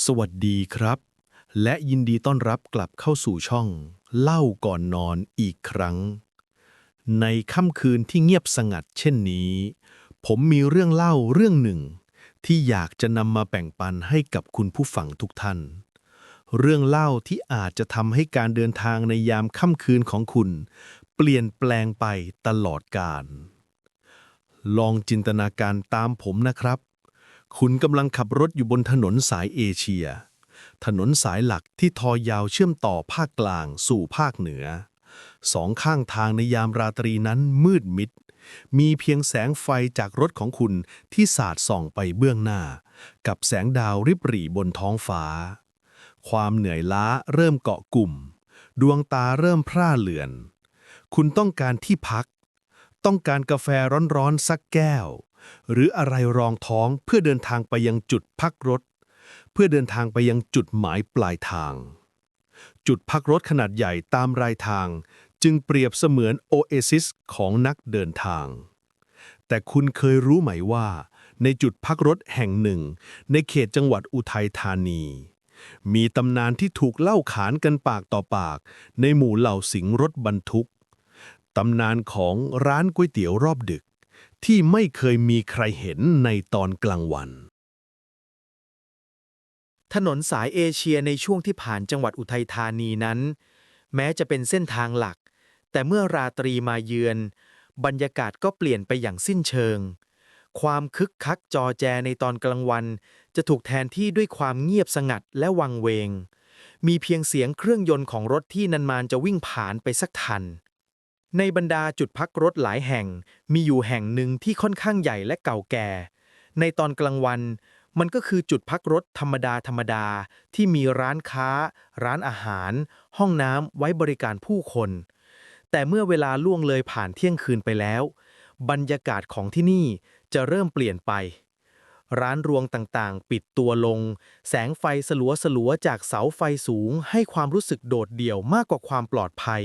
สวัสดีครับ และยินดีต้อนรับกลับเข้าสู่ช่อง เล่าก่อนนอนอีกครั้ง ในค่ำคืนที่เงียบสงัดเช่นนี้ ผมมีเรื่องเล่าเรื่องหนึ่ง ที่อยากจะนำมาแบ่งปันให้กับคุณผู้ฟังทุกท่าน เรื่องเล่าที่อาจจะทำให้การเดินทางในยามค่ำคืนของคุณ เปลี่ยนแปลงไปตลอดกาลลองจินตนาการตามผมนะครับ คุณกำลังขับรถอยู่บนถนนสายเอเชีย ถนนสายหลักที่ทอยาวเชื่อมต่อภาคกลางสู่ภาคเหนือ สองข้างทางในยามราตรีนั้นมืดมิด มีเพียงแสงไฟจากรถของคุณที่สาดส่องไปเบื้องหน้า กับแสงดาวริบหรี่บนท้องฟ้า ความเหนื่อยล้าเริ่มเกาะกลุ่ม ดวงตาเริ่มพร่าเลือน คุณต้องการที่พัก ต้องการกาแฟร้อนๆสักแก้ว หรืออะไรรองท้องเพื่อเดินทางไปยังจุดพักรถ เพื่อเดินทางไปยังจุดหมายปลายทาง จุดพักรถขนาดใหญ่ตามรายทาง จึงเปรียบเสมือนโอเอซิสของนักเดินทาง แต่คุณเคยรู้ไหมว่า ในจุดพักรถแห่งหนึ่ง ในเขตจังหวัดอุทัยธานี มีตำนานที่ถูกเล่าขานกันปากต่อปาก ในหมู่เหล่าสิงรถบรรทุกตำนานของร้านก๋วยเตี๋ยวรอบดึก ที่ไม่เคยมีใครเห็นในตอนกลางวัน ถนนสายเอเชียในช่วงที่ผ่านจังหวัดอุทัยธานีนั้น แม้จะเป็นเส้นทางหลัก แต่เมื่อราตรีมาเยือน บรรยากาศก็เปลี่ยนไปอย่างสิ้นเชิง ความคึกคักจอแจในตอนกลางวัน จะถูกแทนที่ด้วยความเงียบสงัดและวังเวง มีเพียงเสียงเครื่องยนต์ของรถที่นานๆจะวิ่งผ่านไปสักทัน ในบรรดาจุดพักรถหลายแห่งมีอยู่แห่งหนึ่งที่ค่อนข้างใหญ่และเก่าแก่ ในตอนกลางวัน มันก็คือจุดพักรถธรรมดาธรรมดาที่มีร้านค้า ร้านอาหาร ห้องน้ำไว้บริการผู้คน แต่เมื่อเวลาล่วงเลยผ่านเที่ยงคืนไปแล้ว บรรยากาศของที่นี่จะเริ่มเปลี่ยนไป ร้านรวงต่างๆ ปิดตัวลง แสงไฟสลัวสลัวๆจากเสาไฟสูงให้ความรู้สึกโดดเดี่ยวมากกว่าความปลอดภัย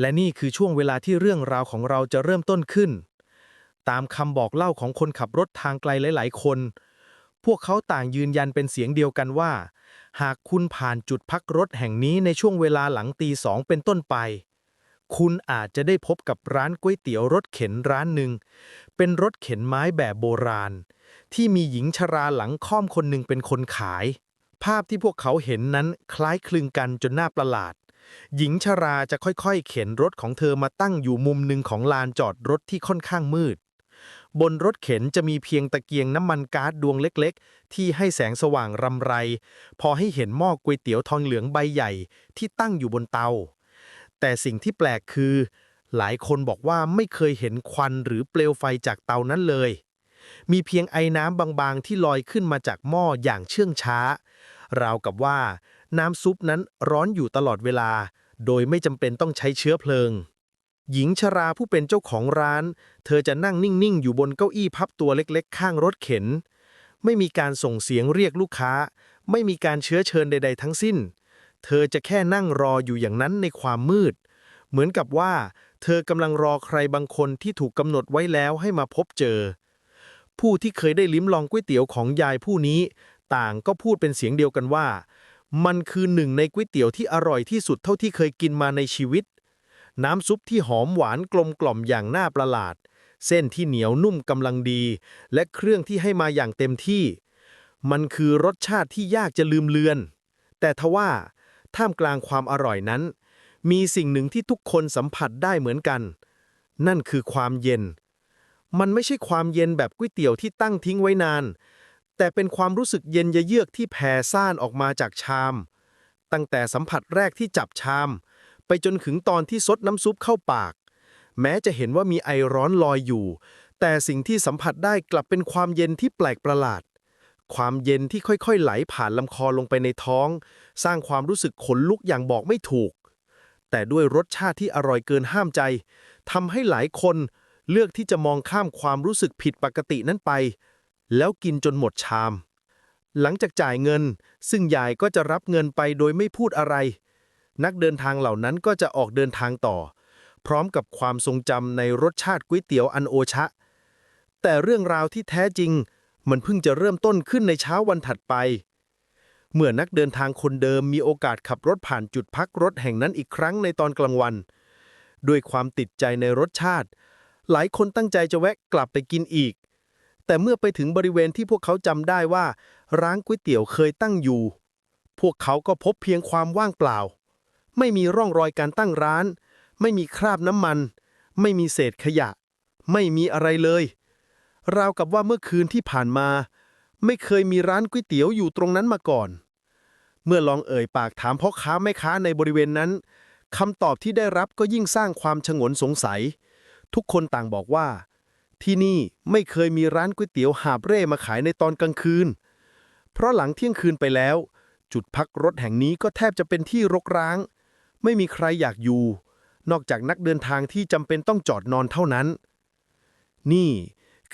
และนี่คือช่วงเวลาที่เรื่องราวของเราจะเริ่มต้นขึ้น ตามคำบอกเล่าของคนขับรถทางไกลหลาย ๆ คน พวกเขาต่างยืนยันเป็นเสียงเดียวกันว่า หากคุณผ่านจุดพักรถแห่งนี้ในช่วงเวลาหลังตีสองเป็นต้นไป คุณอาจจะได้พบกับร้านก๋วยเตี๋ยวรถเข็นร้านหนึ่ง เป็นรถเข็นไม้แบบโบราณ ที่มีหญิงชราหลังค่อมคนหนึ่งเป็นคนขาย ภาพที่พวกเขาเห็นนั้นคล้ายคลึงกันจนน่าประหลาด หญิงชราจะค่อยๆ เข็นรถของเธอมาตั้งอยู่มุมหนึ่งของลานจอดรถที่ค่อนข้างมืด บนรถเข็นจะมีเพียงตะเกียงน้ำมันก๊าซดวงเล็กๆ ที่ให้แสงสว่างรำไร พอให้เห็นหม้อก๋วยเตี๋ยวทองเหลืองใบใหญ่ที่ตั้งอยู่บนเตา แต่สิ่งที่แปลกคือ หลายคนบอกว่าไม่เคยเห็นควันหรือเปลวไฟจากเตานั้นเลย มีเพียงไอ้น้ำบางๆที่ลอยขึ้นมาจากหม้ออย่างเชื่องช้าราวกับว่า น้ำซุปนั้นร้อนอยู่ตลอดเวลา โดยไม่จำเป็นต้องใช้เชื้อเพลิง หญิงชราผู้เป็นเจ้าของร้าน เธอจะนั่งนิ่งๆ อยู่บนเก้าอี้พับตัวเล็กๆ ข้างรถเข็น ไม่มีการส่งเสียงเรียกลูกค้า ไม่มีการเชื้อเชิญใด ๆ ทั้งสิ้น เธอจะแค่นั่งรออยู่อย่างนั้นในความมืด เหมือนกับว่า เธอกำลังรอใครบางคนที่ถูกกำหนดไว้แล้วให้มาพบเจอ ผู้ที่เคยได้ลิ้มลองก๋วยเตี๋ยวของยายผู้นี้ ต่างก็พูดเป็นเสียงเดียวกันว่า มันคือหนึ่งในก๋วยเตี๋ยวที่อร่อยที่สุดเท่าที่เคยกินมาในชีวิต น้ำซุปที่หอมหวานกลมกล่อมอย่างน่าประหลาด เส้นที่เหนียวนุ่มกำลังดี และเครื่องที่ให้มาอย่างเต็มที่ มันคือรสชาติที่ยากจะลืมเลือน แต่ทว่า ท่ามกลางความอร่อยนั้น มีสิ่งหนึ่งที่ทุกคนสัมผัสได้เหมือนกัน นั่นคือความเย็น มันไม่ใช่ความเย็นแบบก๋วยเตี๋ยวที่ตั้งทิ้งไว้นาน แต่เป็นความรู้สึกเย็นเยือกที่แผ่ซ่านออกมาจากชาม ตั้งแต่สัมผัสแรกที่จับชาม ไปจนถึงตอนที่ซดน้ำซุปเข้าปาก แม้จะเห็นว่ามีไอร้อนลอยอยู่ แต่สิ่งที่สัมผัสได้กลับเป็นความเย็นที่แปลกประหลาด ความเย็นที่ค่อยๆ ไหลผ่านลำคอลงไปในท้อง สร้างความรู้สึกขนลุกอย่างบอกไม่ถูก แต่ด้วยรสชาติที่อร่อยเกินห้ามใจทำให้หลายคนเลือกที่จะมองข้ามความรู้สึกผิดปกตินั้นไป แล้วกินจนหมดชาม หลังจากจ่ายเงิน ซึ่งยายก็จะรับเงินไปโดยไม่พูดอะไร นักเดินทางเหล่านั้นก็จะออกเดินทางต่อ พร้อมกับความทรงจำในรสชาติก๋วยเตี๋ยวอันโอชะ แต่เรื่องราวที่แท้จริง มันเพิ่งจะเริ่มต้นขึ้นในเช้าวันถัดไป เมื่อนักเดินทางคนเดิมมีโอกาสขับรถผ่านจุดพักรถแห่งนั้นอีกครั้งในตอนกลางวัน ด้วยความติดใจในรสชาติ หลายคนตั้งใจจะแวะกลับไปกินอีก แต่เมื่อไปถึงบริเวณที่พวกเขาจำได้ว่า ร้านก๋วยเตี๋ยวเคยตั้งอยู่ พวกเขาก็พบเพียงความว่างเปล่า ไม่มีร่องรอยการตั้งร้าน ไม่มีคราบน้ำมัน ไม่มีเศษขยะ ไม่มีอะไรเลย ราวกับว่าเมื่อคืนที่ผ่านมา ไม่เคยมีร้านก๋วยเตี๋ยวอยู่ตรงนั้นมาก่อน เมื่อลองเอ่ยปากถามพ่อค้าแม่ค้าในบริเวณนั้นคำตอบที่ได้รับก็ยิ่งสร้างความฉงนสงสัย ทุกคนต่างบอกว่า ที่นี่ไม่เคยมีร้านก๋วยเตี๋ยวหาบเร่มาขายในตอนกลางคืน เพราะหลังเที่ยงคืนไปแล้ว จุดพักรถแห่งนี้ก็แทบจะเป็นที่รกร้าง ไม่มีใครอยากอยู่ นอกจากนักเดินทางที่จำเป็นต้องจอดนอนเท่านั้น นี่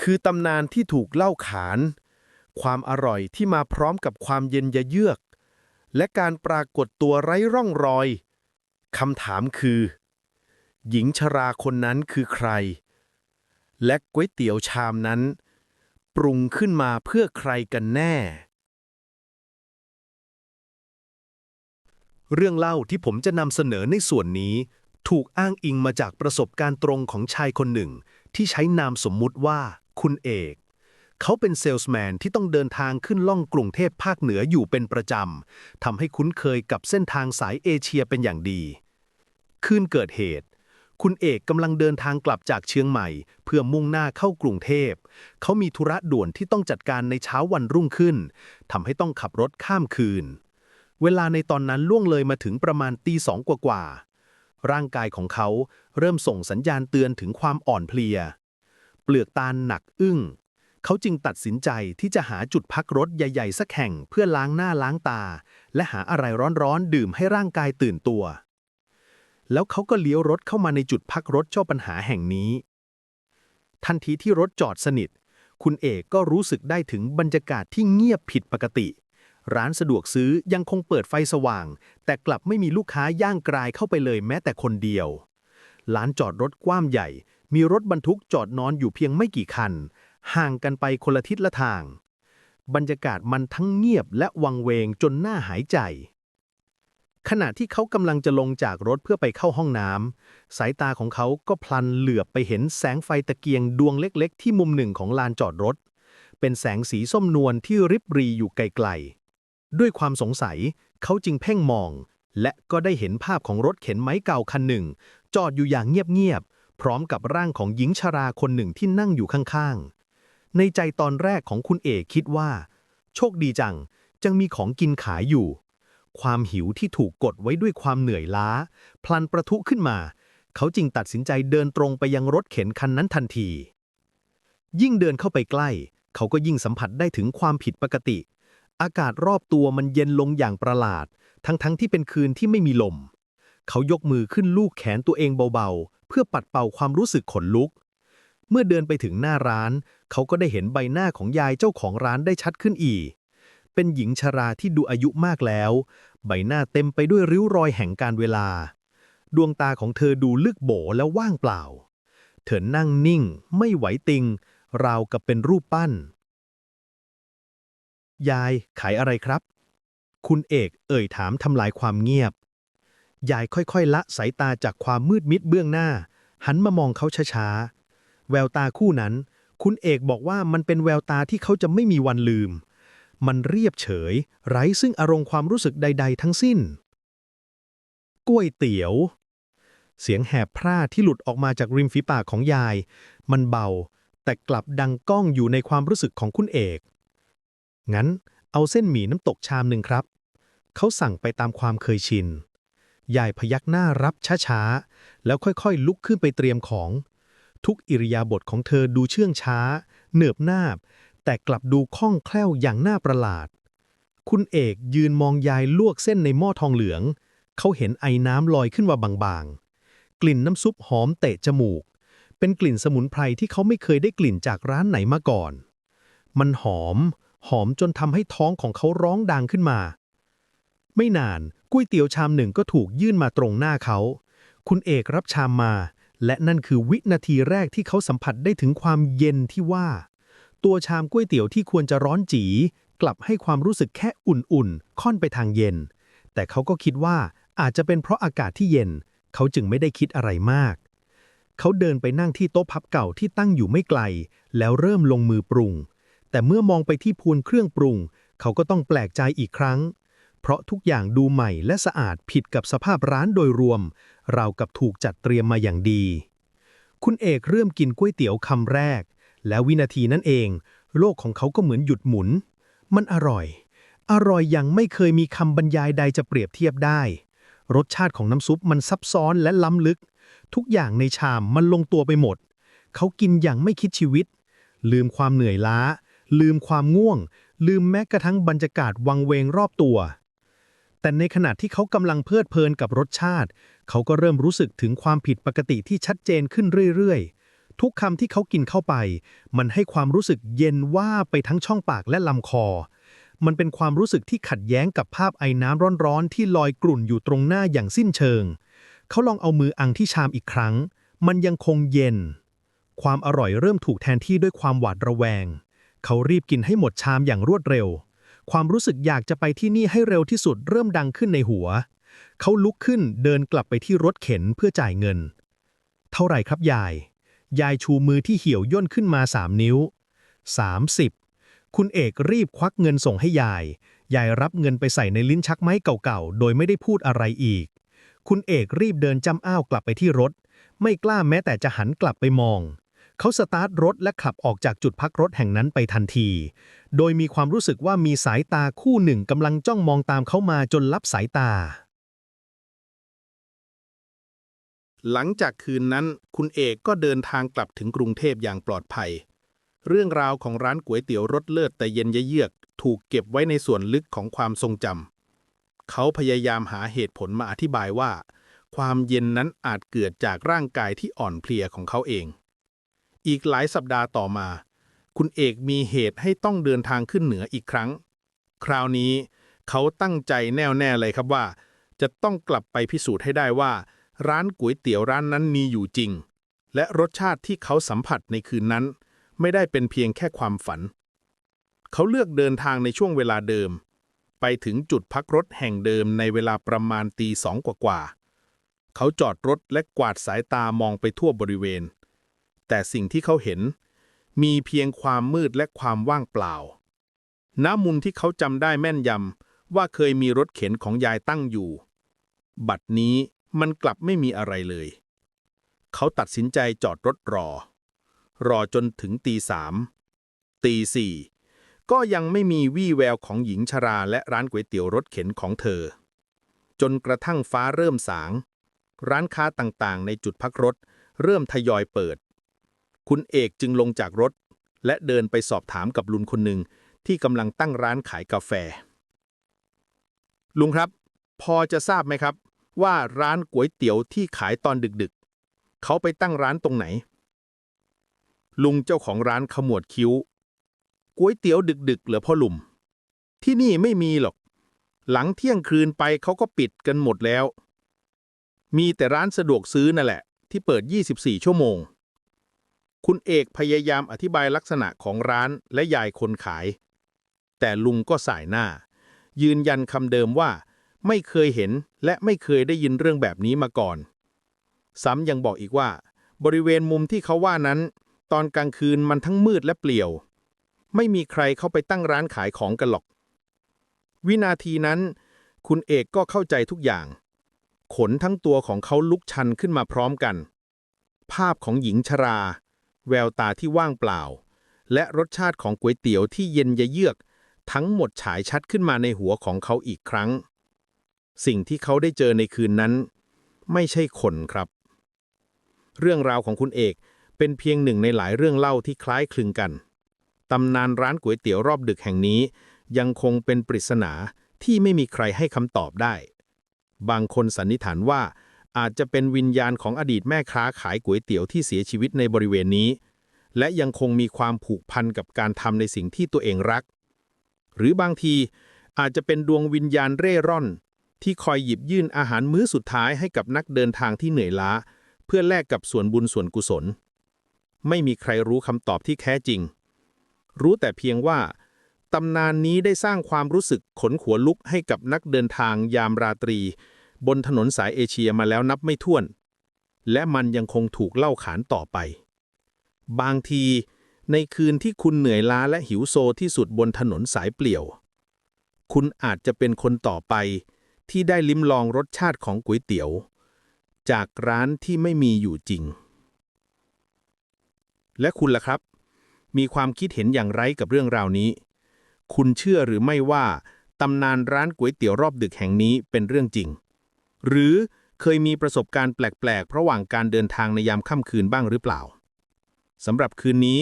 คือตำนานที่ถูกเล่าขาน ความอร่อยที่มาพร้อมกับความเย็นยะเยือก และการปรากฏตัวไร้ร่องรอยคำถามคือ หญิงชราคนนั้นคือใคร และก๋วยเตี๋ยวชามนั้น ปรุงขึ้นมาเพื่อใครกันแน่ เรื่องเล่าที่ผมจะนำเสนอในส่วนนี้ ถูกอ้างอิงมาจากประสบการณ์ตรงของชายคนหนึ่ง ที่ใช้นามสมมุติว่า คุณเอก เขาเป็นเซลส์แมนที่ต้องเดินทางขึ้นล่องกรุงเทพภาคเหนืออยู่เป็นประจำทำให้คุ้นเคยกับเส้นทางสายเอเชียเป็นอย่างดี คืนเกิดเหตุ คุณเอกกำลังเดินทางกลับจากเชียงใหม่ เพื่อมุ่งหน้าเข้ากรุงเทพ เขามีธุระด่วนที่ต้องจัดการในเช้าวันรุ่งขึ้นทำให้ต้องขับรถข้ามคืน เวลาในตอนนั้นล่วงเลยมาถึงประมาณตีสองกว่าๆร่างกายของเขาเริ่มส่งสัญญาณเตือนถึงความอ่อนเพลีย เปลือกตาหนักอึ้ง เขาจึงตัดสินใจที่จะหาจุดพักรถใหญ่ ๆ สักแห่งเพื่อล้างหน้าล้างตา และหาอะไรร้อนๆดื่มให้ร่างกายตื่นตัว แล้วเขาก็เลี้ยวรถเข้ามาในจุดพักรถเจ้าปัญหาแห่งนี้ ทันทีที่รถจอดสนิท คุณเอกก็รู้สึกได้ถึงบรรยากาศที่เงียบผิดปกติ ร้านสะดวกซื้อยังคงเปิดไฟสว่าง แต่กลับไม่มีลูกค้าย่างกรายเข้าไปเลยแม้แต่คนเดียวร้านจอดรถกว้างใหญ่ มีรถบรรทุกจอดนอนอยู่เพียงไม่กี่คัน ห่างกันไปคนละทิศละทาง บรรยากาศมันทั้งเงียบและวังเวงจนน่าหายใจ ขณะที่เขากำลังจะลงจากรถเพื่อไปเข้าห้องน้ำสายตาของเขาก็พลันเหลือบไปเห็นแสงไฟตะเกียงดวงเล็กๆ ที่มุมหนึ่งของลานจอดรถ เป็นแสงสีส้มนวลที่ริบรีอยู่ไกลๆ ด้วยความสงสัยเขาจึงเพ่งมอง และก็ได้เห็นภาพของรถเข็นไม้เก่าคันหนึ่ง จอดอยู่อย่างเงียบๆ พร้อมกับร่างของหญิงชราคนหนึ่งที่นั่งอยู่ข้างๆ ในใจตอนแรกของคุณเอกคิดว่า โชคดีจัง จังมีของกินขายอยู่ ความหิวที่ถูกกดไว้ด้วยความเหนื่อยล้า พลันประทุขึ้นมา เขาจึงตัดสินใจเดินตรงไปยังรถเข็นคันนั้นทันที ยิ่งเดินเข้าไปใกล้ เขาก็ยิ่งสัมผัสได้ถึงความผิดปกติ อากาศรอบตัวมันเย็นลงอย่างประหลาด ทั้งๆทที่เป็นคืนที่ไม่มีลม เขายกมือขึ้นลูบแขนตัวเองเบาๆ เพื่อปัดเป่าความรู้สึกขนลุก เมื่อเดินไปถึงหน้าร้าน เขาก็ได้เห็นใบหน้าของยายเจ้าของร้านได้ชัดขึ้นอีก เป็นหญิงชราที่ดูอายุมากแล้ว ใบหน้าเต็มไปด้วยริ้วรอยแห่งการเวลา ดวงตาของเธอดูลึกโบและว่างเปล่า เธอนั่งนิ่ง ไม่ไหวติง ราวกับเป็นรูปปั้น ยายขายอะไรครับ คุณเอกเอ่ยถามทำลายความเงียบ ยายค่อยๆ ละสายตาจากความมืดมิดเบื้องหน้า หันมามองเขาช้าๆ แววตาคู่นั้น คุณเอกบอกว่ามันเป็นแววตาที่เขาจะไม่มีวันลืม มันเรียบเฉย ไร้ซึ่งอารมณ์ความรู้สึกใด ๆ ทั้งสิ้นก๋วยเตี๋ยว เสียงแหบพร่าที่หลุดออกมาจากริมฝีปากของยาย มันเบา แต่กลับดังก้องอยู่ในความรู้สึกของคุณเอก งั้นเอาเส้นหมี่น้ำตกชามหนึ่งครับ เขาสั่งไปตามความเคยชิน ยายพยักหน้ารับช้าๆ แล้วค่อยๆ ลุกขึ้นไปเตรียมของ ทุกอิริยาบถของเธอดูเชื่องช้าเหนือบนาบ แต่กลับดูคล่องแคล่วอย่างน่าประหลาด คุณเอกยืนมองยายลวกเส้นในหม้อทองเหลือง เขาเห็นไอ้น้ำลอยขึ้นมาบางๆ กลิ่นน้ำซุปหอมเตะจมูก เป็นกลิ่นสมุนไพรที่เขาไม่เคยได้กลิ่นจากร้านไหนมาก่อน มันหอม หอมจนทำให้ท้องของเขาร้องดังขึ้นมา ไม่นานก๋วยเตี๋ยวชามหนึ่งก็ถูกยื่นมาตรงหน้าเขา คุณเอกรับชามมา และนั่นคือวินาทีแรกที่เขาสัมผัสได้ถึงความเย็นที่ว่า ตัวชามก๋วยเตี๋ยวที่ควรจะร้อนจี กลับให้ความรู้สึกแค่อุ่นๆ ค่อนไปทางเย็น แต่เขาก็คิดว่าอาจจะเป็นเพราะอากาศที่เย็น เขาจึงไม่ได้คิดอะไรมาก เขาเดินไปนั่งที่โต๊ะพับเก่าที่ตั้งอยู่ไม่ไกล แล้วเริ่มลงมือปรุง แต่เมื่อมองไปที่พูนเครื่องปรุง เขาก็ต้องแปลกใจอีกครั้ง เพราะทุกอย่างดูใหม่และสะอาดผิดกับสภาพร้านโดยรวม เรากับถูกจัดเตรียมมาอย่างดี คุณเอกเริ่มกินก๋วยเตี๋ยวคำแรก แล้ววินาทีนั้นเอง โลกของเขาก็เหมือนหยุดหมุน มันอร่อย อร่อยอย่างไม่เคยมีคำบรรยายใดจะเปรียบเทียบได้ รสชาติของน้ำซุปมันซับซ้อนและล้ำลึก ทุกอย่างในชามมันลงตัวไปหมด เขากินอย่างไม่คิดชีวิต ลืมความเหนื่อยล้า ลืมความง่วง ลืมแม้กระทั่งบรรยากาศวังเวงรอบตัว แต่ในขณะที่เขากำลังเพลิดเพลินกับรสชาติ เขาก็เริ่มรู้สึกถึงความผิดปกติที่ชัดเจนขึ้นเรื่อยๆ ทุกคำที่เขากินเข้าไป มันให้ความรู้สึกเย็นว่าไปทั้งช่องปากและลำคอ มันเป็นความรู้สึกที่ขัดแย้งกับภาพไอ้น้ำร้อนๆ ที่ลอยกลุ่นอยู่ตรงหน้าอย่างสิ้นเชิง เขาลองเอามืออังที่ชามอีกครั้ง มันยังคงเย็น ความอร่อยเริ่มถูกแทนที่ด้วยความหวาดระแวง เขารีบกินให้หมดชามอย่างรวดเร็ว ความรู้สึกอยากจะไปที่นี่ให้เร็วที่สุดเริ่มดังขึ้นในหัว เขาลุกขึ้นเดินกลับไปที่รถเข็นเพื่อจ่ายเงิน เท่าไหร่ครับยาย ยายชูมือที่เหี่ยวย่นขึ้นมาสามนิ้ว 30 คุณเอกรีบควักเงินส่งให้ยาย ยายรับเงินไปใส่ในลิ้นชักไม้เก่าๆ โดยไม่ได้พูดอะไรอีก คุณเอกรีบเดินจำอ้าวกลับไปที่รถ ไม่กล้าแม้แต่จะหันกลับไปมอง เขาสตาร์ทรถและขับออกจากจุดพักรถแห่งนั้นไปทันที โดยมีความรู้สึกว่ามีสายตาคู่หนึ่งกำลังจ้องมองตามเขามาจนลับสายตา หลังจากคืนนั้น คุณเอกก็เดินทางกลับถึงกรุงเทพอย่างปลอดภัย เรื่องราวของร้านก๋วยเตี๋ยวรสเลิศแต่เย็นเยือก ถูกเก็บไว้ในส่วนลึกของความทรงจำเขาพยายามหาเหตุผลมาอธิบายว่า ความเย็นนั้นอาจเกิดจากร่างกายที่อ่อนเพลียของเขาเอง อีกหลายสัปดาห์ต่อมา คุณเอกมีเหตุให้ต้องเดินทางขึ้นเหนืออีกครั้ง คราวนี้ เขาตั้งใจแน่วแน่เลยครับว่า จะต้องกลับไปพิสูจน์ให้ได้ว่า ร้านก๋วยเตี๋ยวร้านนั้นมีอยู่จริง และรสชาติที่เขาสัมผัสในคืนนั้น ไม่ได้เป็นเพียงแค่ความฝัน เขาเลือกเดินทางในช่วงเวลาเดิม ไปถึงจุดพักรถแห่งเดิมในเวลาประมาณตีสองกว่าๆเขาจอดรถและกวาดสายตามองไปทั่วบริเวณ แต่สิ่งที่เขาเห็น มีเพียงความมืดและความว่างเปล่าณมุมที่เขาจำได้แม่นยำว่าเคยมีรถเข็นของยายตั้งอยู่ บัดนี้ มันกลับไม่มีอะไรเลย เขาตัดสินใจจอดรถรอ รอจนถึงตีสามตีสี่ก็ยังไม่มีวี่แววของหญิงชราและร้านก๋วยเตี๋ยวรถเข็นของเธอ จนกระทั่งฟ้าเริ่มสาง ร้านค้าต่างๆ ในจุดพักรถ เริ่มทยอยเปิด คุณเอกจึงลงจากรถ และเดินไปสอบถามกับลุงคนหนึ่งที่กำลังตั้งร้านขายกาแฟ ลุงครับ พอจะทราบไหมครับ ว่าร้านก๋วยเตี๋ยวที่ขายตอนดึกๆ เขาไปตั้งร้านตรงไหน ลุงเจ้าของร้านขมวดคิ้วก๋วยเตี๋ยวดึกๆเหรอพ่อหลุม ที่นี่ไม่มีหรอก หลังเที่ยงคืนไปเขาก็ปิดกันหมดแล้ว มีแต่ร้านสะดวกซื้อนั่นแหละ ที่เปิด 24 ชั่วโมง คุณเอกพยายามอธิบายลักษณะของร้านและยายคนขาย แต่ลุงก็สายหน้า ยืนยันคำเดิมว่า ไม่เคยเห็นและไม่เคยได้ยินเรื่องแบบนี้มาก่อน ซ้ำยังบอกอีกว่า บริเวณมุมที่เขาว่านั้น ตอนกลางคืนมันทั้งมืดและเปลี่ยว ไม่มีใครเข้าไปตั้งร้านขายของกันหรอก วินาทีนั้น คุณเอกก็เข้าใจทุกอย่าง ขนทั้งตัวของเขาลุกชันขึ้นมาพร้อมกัน ภาพของหญิงชรา แววตาที่ว่างเปล่า และรสชาติของก๋วยเตี๋ยวที่เย็นยะเยือก ทั้งหมดฉายชัดขึ้นมาในหัวของเขาอีกครั้ง สิ่งที่เขาได้เจอในคืนนั้น ไม่ใช่คนครับ เรื่องราวของคุณเอกเป็นเพียงหนึ่งในหลายเรื่องเล่าที่คล้ายคลึงกัน ตำนานร้านก๋วยเตี๋ยวรอบดึกแห่งนี้ ยังคงเป็นปริศนาที่ไม่มีใครให้คำตอบได้ บางคนสันนิษฐานว่า อาจจะเป็นวิญญาณของอดีตแม่ค้าขายก๋วยเตี๋ยวที่เสียชีวิตในบริเวณนี้ และยังคงมีความผูกพันกับการทำในสิ่งที่ตัวเองรัก หรือบางทีอาจจะเป็นดวงวิญญาณเร่ร่อน ที่คอยหยิบยื่นอาหารมื้อสุดท้ายให้กับนักเดินทางที่เหนื่อยล้า เพื่อแลกกับส่วนบุญส่วนกุศล ไม่มีใครรู้คำตอบที่แท้จริง รู้แต่เพียงว่าตำนานนี้ได้สร้างความรู้สึกขนขัวลุกให้กับนักเดินทางยามราตรี บนถนนสายเอเชียมาแล้วนับไม่ถ้วน และมันยังคงถูกเล่าขานต่อไป บางทีในคืนที่คุณเหนื่อยล้าและหิวโซที่สุดบนถนนสายเปลี่ยว คุณอาจจะเป็นคนต่อไป ที่ได้ลิ้มลองรสชาติของก๋วยเตี๋ยว จากร้านที่ไม่มีอยู่จริง และคุณล่ะครับ มีความคิดเห็นอย่างไรกับเรื่องราวนี้ คุณเชื่อหรือไม่ว่าตำนานร้านก๋วยเตี๋ยวรอบดึกแห่งนี้เป็นเรื่องจริง หรือเคยมีประสบการณ์แปลกๆระหว่างการเดินทางในยามค่ำคืนบ้างหรือเปล่าสำหรับคืนนี้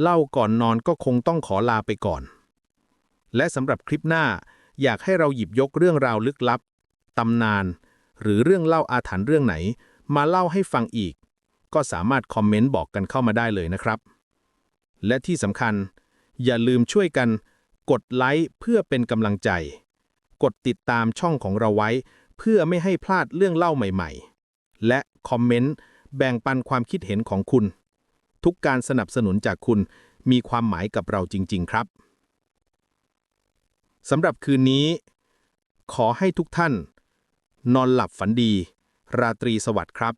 เล่าก่อนนอนก็คงต้องขอลาไปก่อน และสำหรับคลิปหน้า อยากให้เราหยิบยกเรื่องราวลึกลับ ตำนาน หรือเรื่องเล่าอาถรรพ์เรื่องไหน มาเล่าให้ฟังอีก ก็สามารถคอมเมนต์บอกกันเข้ามาได้เลยนะครับ และที่สำคัญ อย่าลืมช่วยกัน กดไลค์เพื่อเป็นกำลังใจ กดติดตามช่องของเราไว้ เพื่อไม่ให้พลาดเรื่องเล่าใหม่ ๆ และคอมเมนต์แบ่งปันความคิดเห็นของคุณ ทุกการสนับสนุนจากคุณมีความหมายกับเราจริง ๆ ครับ สำหรับคืนนี้ ขอให้ทุกท่าน นอนหลับฝันดี ราตรีสวัสดิ์ครับ